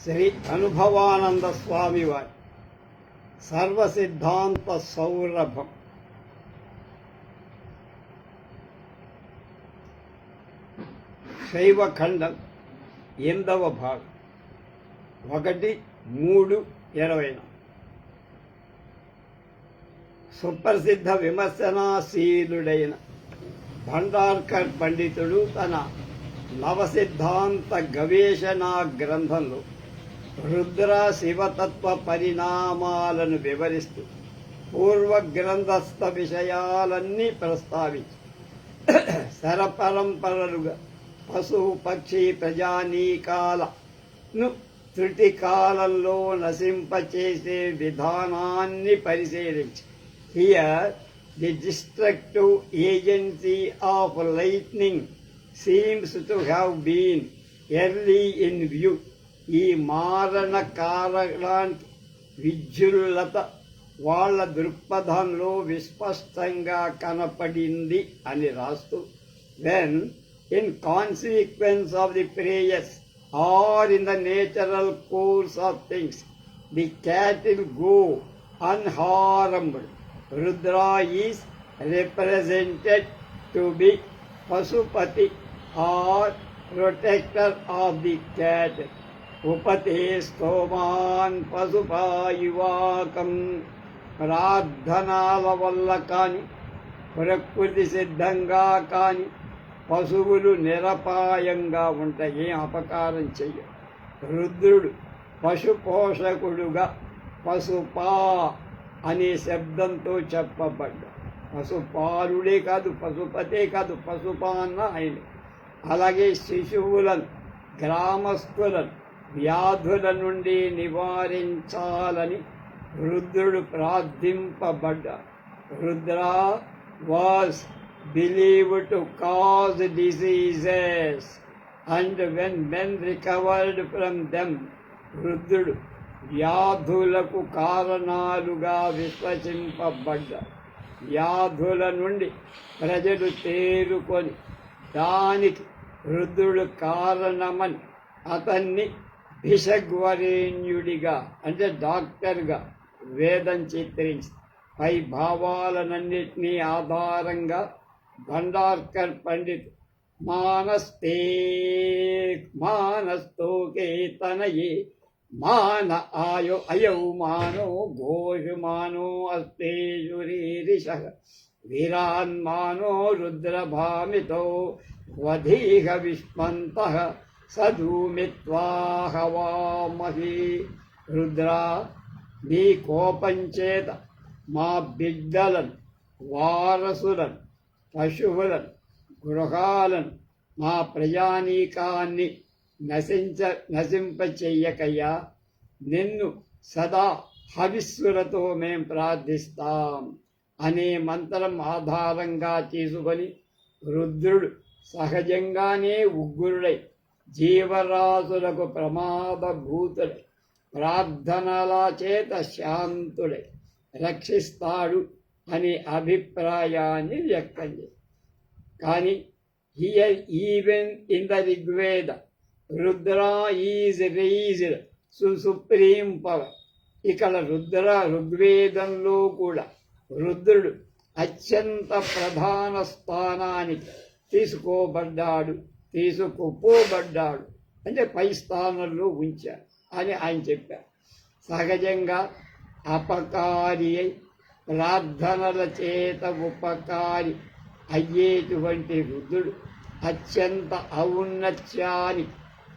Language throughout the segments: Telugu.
శ్రీ అనుభవానంద స్వామివారి సర్వసిద్ధాంత సౌరభం. శైవఖండం ఎనిమిదవ భాగం. ఒకటి మూడు ఇరవై సుప్రసిద్ధ విమర్శనాశీలుడైన భండార్కర్ పండితుడు తన నవసిద్ధాంత గవేషణా గ్రంథంలో రుద్ర శివతత్వ పరిణామాలను వివరిస్తూ పూర్వ గ్రంథస్థ విషయాలన్నీ ప్రస్తావించి సరపరంపరలుగా పశు పక్షి ప్రజానీకాలను తృటి కాలంలో నశింపచేసే విధానాన్ని పరిశీలించి. Here the destructive agency of lightning seems to have been early in view ఈ మారణ కారణానికి విద్యుల్లత వాళ్ళ దృక్పథంలో విస్పష్టంగా కనపడింది అని రాస్తూ when in consequence of the prayers or in the natural course of things the cattle go unharmed. Rudra is represented to be Pashupati or protector of the cattle ఉపతే స్తోమాన్ పశుపాయువాకం ప్రార్థనాల వల్ల కాని ప్రకృతి సిద్ధంగా కాని పశువులు నిరపాయంగా ఉంటాయి ఏం అపకారం చెయ్య రుద్రుడు పశుపోషకుడుగా పశుపా అనే శబ్దంతో చెప్పబడ్డ పశుపాలుడే కాదు పశుపతే కాదు పశుపా అన్న ఆయన. అలాగే శిశువులను గ్రామస్తులను వ్యాధుల నుండి నివారించాలని రుద్రుడు ప్రార్థింపబడ్డ. Rudra was believe to cause diseases and when men recovered from them రుద్రుడు వ్యాధులకు కారణాలుగా విశ్వసింపబడ్డ. వ్యాధుల నుండి ప్రజలు తేరుకొని దానికి రుద్రుడు కారణమని అతన్ని విషగ్వరేణ్యుడిగా అంటే డాక్టర్గా వేదం చిత్రించి పై భావాలనన్నిటినీ ఆధారంగా భండార్కర్ పండిత్ మానస్తే మానస్తోకే తనయే మాన ఆయో అయౌ మానో ఘోషు మానో అస్తే వీరాన్మానో రుద్రభామితో వధీహ విస్మంత హవామహి. రుద్రా నీ కోపంచేత మా బిడ్డలను వారసులను పశువులను గృహాలను మా ప్రయాణీకాన్ని నశించ నశింప చెయ్యకయ్యా నిన్ను సదా హవిస్సులతో మేం ప్రార్థిస్తాం అనే మంత్రం ఆధారంగా తీసుకొని రుద్రుడు సహజంగానే ఉగ్రుడై జీవరాశులకు ప్రమాదభూతుడై ప్రార్థనల చేత శాంతుడై రక్షిస్తాడు అనే అభిప్రాయాన్ని వ్యక్తం చేశారు. కానీ here even in the Rigveda Rudra is raised సు సుప్రీం పవర్. ఇక్కడ రుద్ర ఋగ్వేదంలో కూడా రుద్రుడు అత్యంత ప్రధాన స్థానానికి తీసుకోబడ్డాడు. తీసుకుపోబడ్డాడు అంటే పై స్థానంలో ఉంచారు అని ఆయన చెప్పారు. సహజంగా అపకారి అయి ప్రార్థనల చేత ఉపకారి అయ్యేటువంటి వృద్ధుడు అత్యంత ఔన్నత్యాన్ని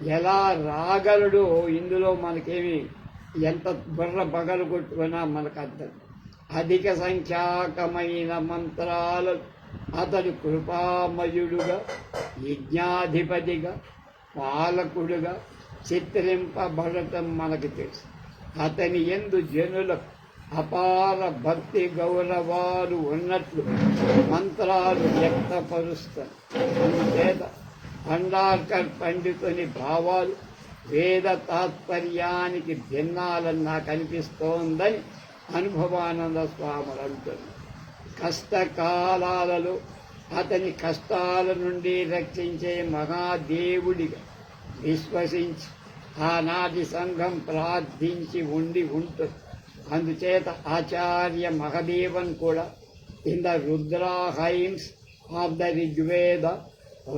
ఎలా రాగలడో ఇందులో మనకేమి ఎంత బుర్ర పగలు కొట్టుకున్నా మనకు అర్థం. అధిక సంఖ్యాకమైన మంత్రాలు అతడు కృపామయుడుగా యజ్ఞాధిపతిగా పాలకుడుగా చిత్రింపబడటం మనకు తెలుసు. అతని ఎందు జనులకు అపార భక్తి గౌరవాలు ఉన్నట్లు మంత్రాలు వ్యక్తపరుస్తారు. అందుచేత భండార్కర్ పండితుని భావాలు వేద తాత్పర్యానికి భిన్నాలని నాకు అనిపిస్తోందని అనుభవానంద స్వాములు అంటున్నారు. కష్టకాలాలలో అతని కష్టాల నుండి రక్షించే మహాదేవుడిగా విశ్వసించి ఆనాటి సంఘం ప్రార్థించి ఉండి ఉంటుంది. అందుచేత ఆచార్య మహదేవన్ కూడా in the Rudra hymns of the Rigveda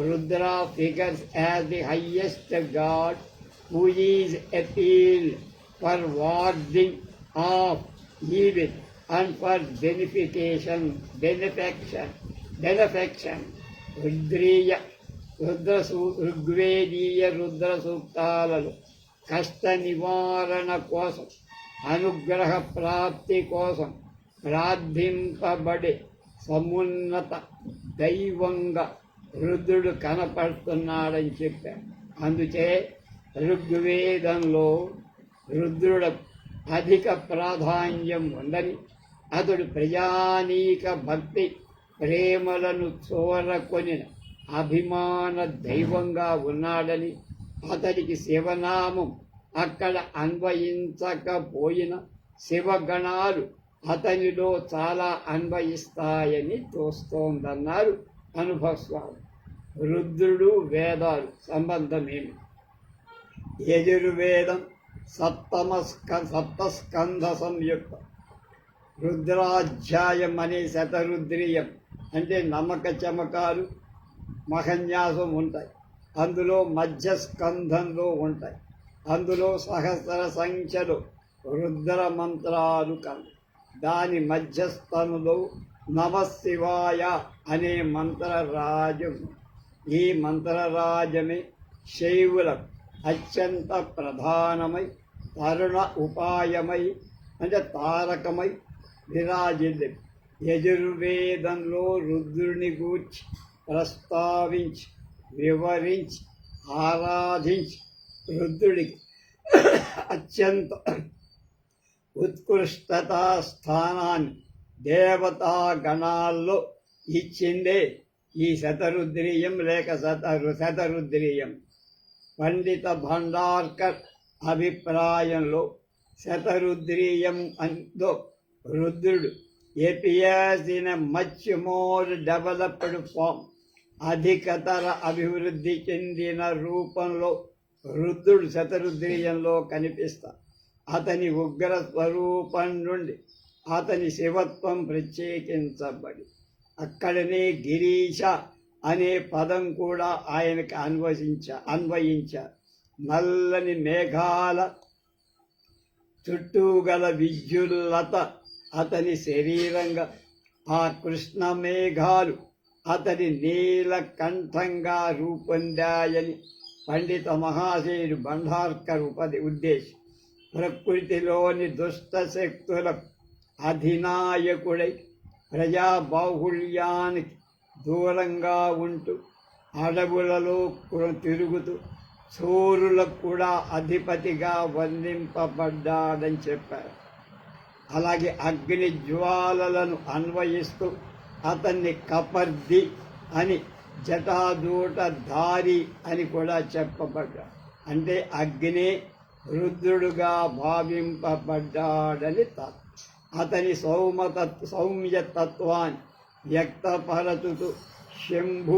Rudra figures as the highest god who is appeal for warding off evil. And for benefication benefaction benefaction రుద్రీయ రుద్ర ఋగ్వేదీయ రుద్ర సూక్తాలలో కష్ట నివారణ కోసం అనుగ్రహ ప్రాప్తి కోసం ప్రార్థింపబడే సమున్నత దైవంగా రుద్రుడు కనపడుతున్నాడని చెప్పాడు. అందుచే ఋగ్వేదంలో రుద్రుడు అధిక ప్రాధాన్యం ఉందని అతడు ప్రజానీక భక్తి ప్రేమలను చూరకొనిన అభిమాన దైవంగా ఉన్నాడని అతడికి శివనామం అక్కడ అన్వయించకపోయిన శివగణాలు అతనిలో చాలా అన్వయిస్తాయని తోస్తోందన్నారు అనుభవస్వామి. రుద్రుడు వేదాలు సంబంధమేమి? యజుర్వేదం సప్తమస్క సప్తస్కంధ సంయుక్త. రుద్రాధ్యాయం అనే శతరుద్రీయం అంటే నమ్మక చమకాలు మహన్యాసం ఉంటాయి. అందులో మధ్య స్కంధంలో ఉంటాయి. అందులో సహస్ర సంఖ్యలో రుద్ర మంత్రాలు కలవు. దాని మధ్యస్థనులో నమశివాయ అనే మంత్రరాజము ఈ మంత్రరాజమే శైవులకు అత్యంత ప్రధానమై తరుణ ఉపాయమై అంటే తారకమై విరాజిల్లి యజుర్వేదంలో రుద్రుని గూర్చి ప్రస్తావించి వివరించి ఆరాధించి రుద్రుడికి అత్యంత ఉత్కృష్టత స్థానాన్ని దేవతా గణాల్లో ఇచ్చిందే ఈ శతరుద్రీయం లేక శతరు శతరుద్రీయం. పండిత భండార్కర్ అభిప్రాయంలో శతరుద్రీయం అందో రుద్రుడు appears much more developed form. అధికతర అభివృద్ధి చెందిన రూపంలో రుద్రుడు శతరుద్రీయంలో కనిపిస్తా. అతని ఉగ్ర స్వరూపం నుండి అతని శివత్వం ప్రత్యేకించబడి అక్కడనే గిరీశ అనే పదం కూడా ఆయనకి అన్వసించ అన్వయించారు నల్లని మేఘాల చుట్టూ గల విద్యుల్లత అతని శరీరంగా ఆ కృష్ణ మేఘాలు అతని నీలకంఠంగా రూపొందాయని పండిత మహాశయుడు బండార్కర్ ఉపది ఉద్దేశం ప్రకృతిలోని దుష్ట శక్తుల అధినాయకుడై ప్రజా బాహుళ్యానికి దూరంగా ఉంటూ అడవులలో తిరుగుతూ చోరులకు కూడా అధిపతిగా వర్ణింపబడ్డాడని చెప్పారు. అలాగే అగ్ని జ్వాలలను అన్వయిస్తూ అతన్ని కపర్ది అని జటాదూటధారి అని కూడా చెప్పబడ్డాడు అంటే అగ్ని రుద్రుడుగా భావింపబడ్డాడని తత్ అతని సౌమతత్ సౌమ్యతత్వాన్ని వ్యక్తపరచుతూ శంభు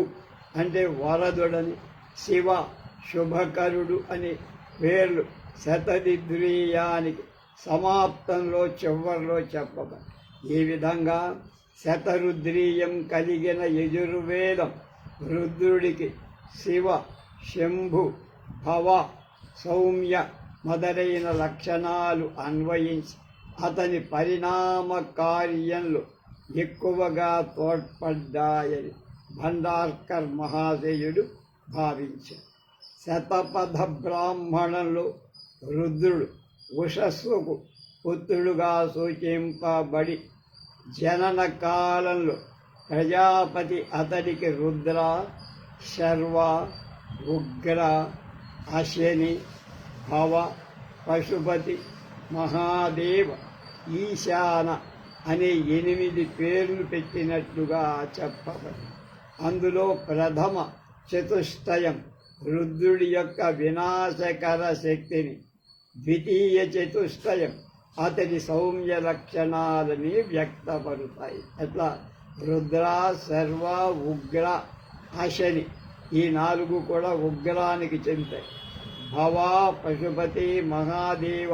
అంటే వరదుడని శివ శుభకరుడు అని పేర్లు శతదిద్రీయానికి సమాప్తంలో చివరిలో చెప్పక. ఈ విధంగా శతరుద్రీయం కలిగిన యజుర్వేదం రుద్రుడికి శివ శంభు భవ సౌమ్య మొదలైన లక్షణాలు అన్వయించి అతని పరిణామ కార్యంలో ఎక్కువగా తోడ్పడ్డాయని భండార్కర్ మహాశయుడు భావించారు. శతపథ బ్రాహ్మణంలో రుద్రుడు ఉషస్సుకు పుత్రుడుగా సూచింపబడి జనన కాలంలో ప్రజాపతి అతడికి రుద్ర శర్వ ఉగ్ర అశ్వని భవ పశుపతి మహాదేవ ఈశాన అనే ఎనిమిది పేర్లు పెట్టినట్లుగా చెప్పబడి అందులో ప్రథమ చతుష్టయం రుద్రుడి యొక్క వినాశకర శక్తిని ద్వితీయ చతుష్టయం అతని సౌమ్య లక్షణాలని వ్యక్తపరుతాయి. అట్లా రుద్ర సర్వ ఉగ్ర అశని ఈ నాలుగు కూడా ఉగ్రానికి చెందుతాయి భవా పశుపతి మహాదేవ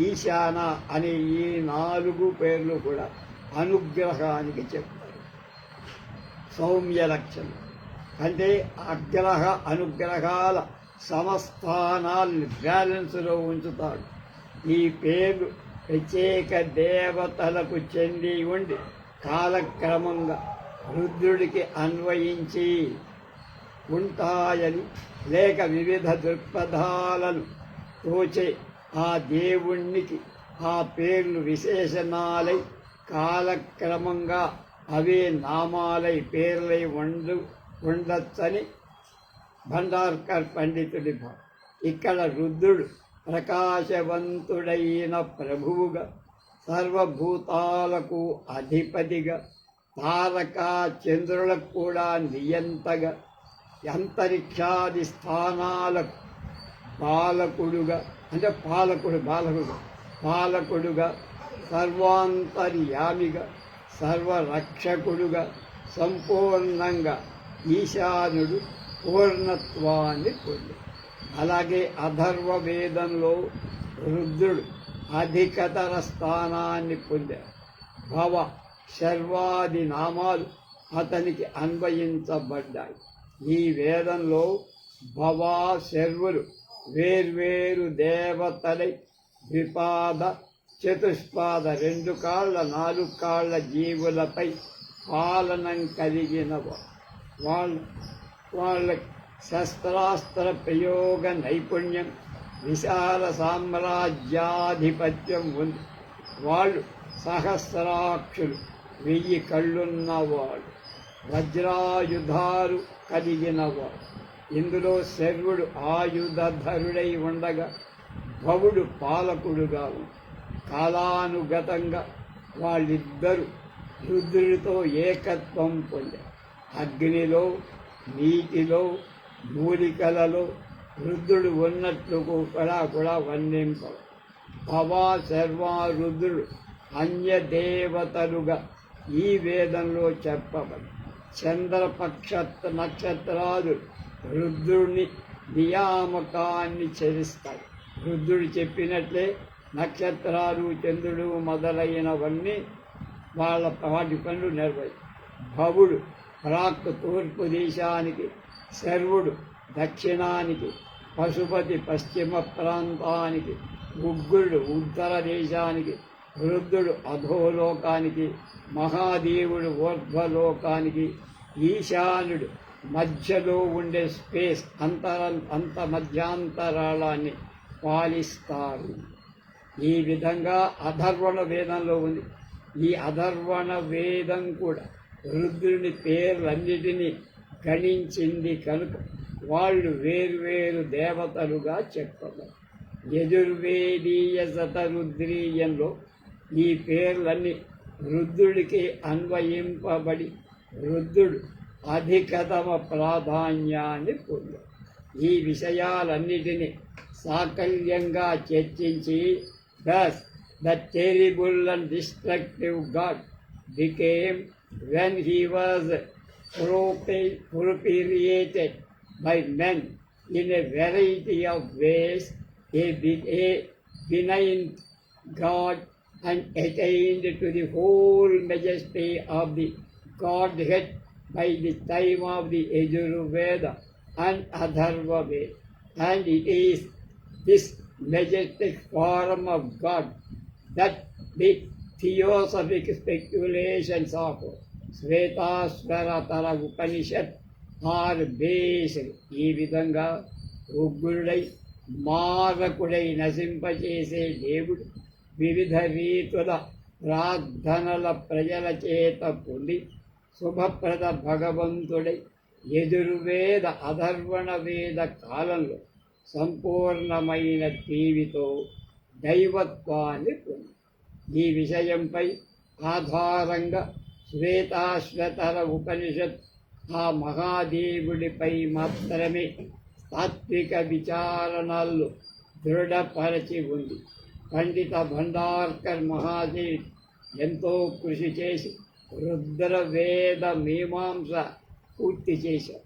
ఈశాన అనే ఈ నాలుగు పేర్లు కూడా అనుగ్రహానికి చెప్తారు సౌమ్య లక్షణం. అంటే అగ్రహ అనుగ్రహాల సమస్థానాల్ని బ్యాలెన్స్లో ఉంచుతాడు. ఈ పేర్లు ప్రత్యేక దేవతలకు చెంది ఉండి కాలక్రమంగా రుద్రుడికి అన్వయించి ఉంటాయని లేక వివిధ దృక్పథాలను తోచే ఆ దేవుణ్ణికి ఆ పేర్లు విశేషణాలై కాలక్రమంగా అవే నామాలై పేర్లై ఉండు ఉండొచ్చని భండార్కర్ పండితుడి ఇక్కడ రుద్రుడు ప్రకాశవంతుడైన ప్రభువుగా సర్వభూతాలకు అధిపతిగా తారక చంద్రులకు కూడా నియంతగా అంతరిక్షాది స్థానాలకు పాలకుడుగా అంటే పాలకుడు బాలకుడు పాలకుడుగా సర్వాంతర్యామిగా సర్వరక్షకుడుగా సంపూర్ణంగా ఈశానుడు పూర్ణత్వాన్ని పొంది. అలాగే అధర్వ వేదంలో రుద్రుడు అధికతర స్థానాన్ని పొందాడు భవ శర్వాది నామాలు అతనికి అన్వయించబడ్డాయి. ఈ వేదంలో భవా శర్వులు వేర్వేరు దేవతలై ద్విపాద చతుష్పాద రెండు కాళ్ళ నాలుగు కాళ్ళ జీవులపై పాలనం కలిగిన వాళ్ళు వాళ్ళ శస్త్రాస్త్ర ప్రయోగ నైపుణ్యం విశాల సామ్రాజ్యాధిపత్యం ఉంది. వాళ్ళు సహస్రాక్షులు వెయ్యి కళ్ళున్నవాడు వజ్రాయుధాలు కలిగినవాడు ఇందులో శర్వుడు ఆయుధధరుడై ఉండగా భవుడు పాలకుడుగా కాలానుగతంగా వాళ్ళిద్దరూ రుద్రుడితో ఏకత్వం పొందారు. అగ్నిలో నీటిలో మూలికలలో రుద్రుడు ఉన్నట్లు కూడా కూడా వర్ణింప భవా శర్వా రుద్రుడు అన్యదేవతలుగా ఈ వేదంలో చెప్పబడి చంద్రపక్ష నక్షత్రాలు రుద్రుడిని నియామకాన్ని చరిస్తాయి. రుద్రుడు చెప్పినట్లే నక్షత్రాలు చంద్రుడు మొదలైనవన్నీ వాళ్ళ వాటి పనులు నిర్వహి భవుడు ప్రాక్ తూర్పు దేశానికి శర్వుడు దక్షిణానికి పశుపతి పశ్చిమ ప్రాంతానికి ఉగ్రుడు ఉత్తర దేశానికి వృద్ధుడు అధోలోకానికి మహాదేవుడు ఊర్ధ్వలోకానికి ఈశానుడు మధ్యలో ఉండే స్పేస్ అంతర అంత మధ్యాంతరాళాన్ని పాలిస్తారు. ఈ విధంగా అధర్వణ వేదంలో ఉంది. ఈ అధర్వణ వేదం కూడా రుద్రుని పేర్లన్నిటినీ గణించింది కనుక వాళ్ళు వేర్వేరు దేవతలుగా చెప్పబడి యజుర్వేదీయ శతరుద్రీయంలో ఈ పేర్లన్నీ రుద్రుడికి అన్వయింపబడి రుద్రుడు అధికతమ ప్రాధాన్యాన్ని పొందాడు. ఈ విషయాలన్నిటినీ సాకల్యంగా చర్చించి thus the terrible and destructive god became when he was propitiated by men in a variety of ways, a, a benign God and attained to the whole majesty of the Godhead by the time of the Yajurveda and Atharva Veda. And it is this majestic form of God that the theosophic speculations of Shvetashvatara Upanishad are base ఈ విధంగా ఉగ్రుడై మారకుడై నశింపచేసే దేవుడు వివిధ రీతుల ప్రార్థనల ప్రజల చేత పొంది శుభప్రద భగవంతుడై ఎదురువేద అధర్వణ వేద కాలంలో సంపూర్ణమైన టీవీతో దైవత్వాన్ని పొంది. ఈ విషయంపై ఆధారంగా శ్వేతాశ్వతర ఉపనిషత్ ఆ మహాదేవుడిపై మాత్రమే తాత్విక విచారణలు దృఢపరచి ఉంది. పండిత భండార్కర్ మహాదేవ్ ఎంతో కృషి చేసి రుద్రవేద మీమాంస పూర్తి చేశారు.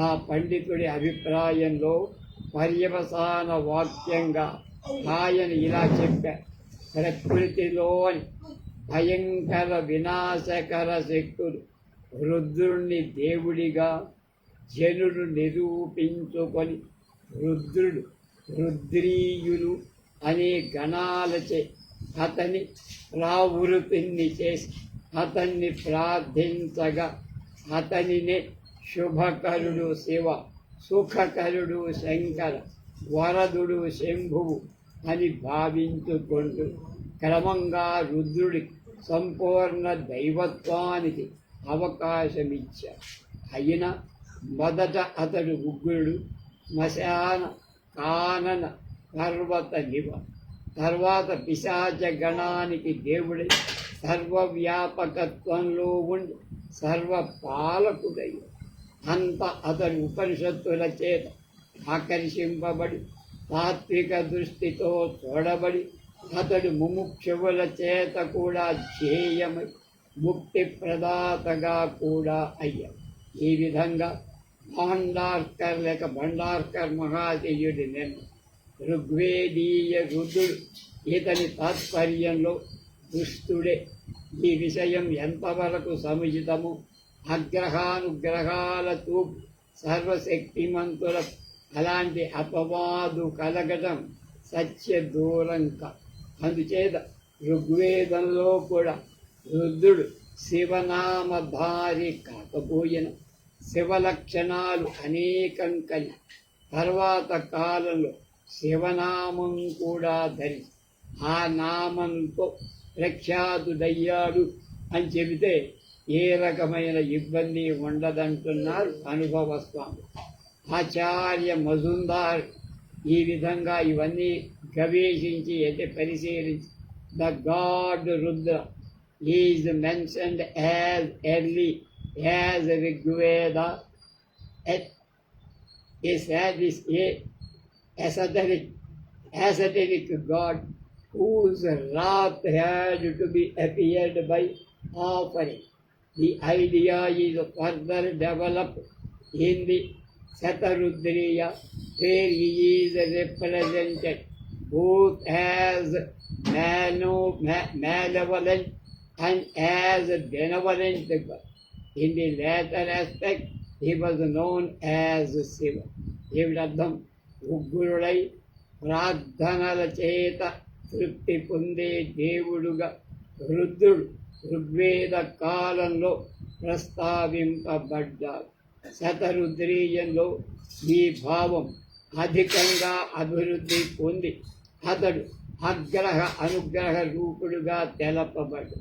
ఆ పండితుడి అభిప్రాయంలో పర్యవసాన వాక్యంగా ఆయన ఇలా చెప్పారు. ప్రకృతిలోని భయంకర వినాశకర శక్తులు రుద్రుణ్ణి దేవుడిగా జనులు నిరూపించుకొని రుద్రుడు రుద్రీయులు అనే గణాలచే అతని ప్రావృతిని చేసి అతన్ని ప్రార్థించగా అతనినే శుభకరుడు శివ సుఖకరుడు శంకర వరదుడు శంభువు అని భావించుకుంటూ క్రమంగా రుద్రుడికి సంపూర్ణ దైవత్వానికి అవకాశమిచ్చారు అయినా మొదట అతడు ఉగ్రుడు మశాన కానన పర్వత నివ తర్వాత పిశాచ గణానికి దేవుడై సర్వవ్యాపకత్వంలో ఉండి సర్వపాలకుడై అంత అతడు ఉపనిషత్తుల చేత ఆకర్షింపబడి తాత్విక దృష్టితో చూడబడి అతడు ముముక్షువుల చేత కూడా ధ్యేయము ముక్తి ప్రదాతగా కూడా అయ్యాడు. ఈ విధంగా భాండార్కర్ లేక భండార్కర్ మహాదేయుడి నిన్ను ఋగ్వేదీయ రుద్రుడు ఇతని తాత్పర్యంలో దుస్తుడే ఈ విషయం ఎంతవరకు సముచితము? అగ్రహానుగ్రహాలతో సర్వశక్తిమంతుల అలాంటి అపవాదు కలగటం సత్య దూరంక అందుచేత ఋగ్వేదంలో కూడా రుద్రుడు శివనామధారి కాకపోయిన. శివ లక్షణాలు అనేకం కలి తర్వాత కాలంలో శివనామం కూడా ధరించి ఆ నామంతో ప్రఖ్యాతుడయ్యాడు అని చెబితే ఏ రకమైన ఇబ్బంది ఉండదంటున్నారు అనుభవస్వామి. ఆచార్య మజుందార్ ఈ విధంగా ఇవన్నీ గవేషించి అయితే పరిశీలించి the god Rudra is mentioned as early as Rigveda is is a esoteric, esoteric God whose wrath had to be appeared by offering. The idea is further developed in the Satarudriya, where he is represented both as mano- ma- malevolent and as benevolent In the latter aspect, he was known as Shiva. ఏమిటి అర్థం ఉగ్రుడై ప్రార్థనల చేత తృప్తి పొందే దేవుడుగా రుద్రుడు ఋగ్వేద కాలంలో ప్రస్తావింపబడ్డాడు శతరుద్రీయంలో ఈ భావం అధికంగా అభివృద్ధి పొంది అతడు అగ్రహ అనుగ్రహ రూపుడుగా తెలపబడు.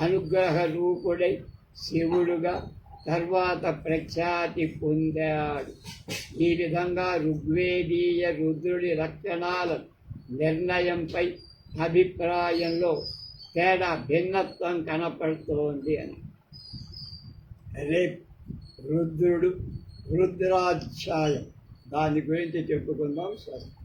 అనుగ్రహ రూపుడై శివుడుగా తర్వాత ప్రఖ్యాతి పొందాడు. ఈ విధంగా ఋగ్వేదీయ రుద్రుడి లక్షణాల నిర్ణయంపై అభిప్రాయంలో తేడా భిన్నత్వం కనపడుతోంది అని. రేపు రుద్రుడు రుద్రాధ్యాయం. దాని గురించి చెప్పుకుందాం స్వస్తి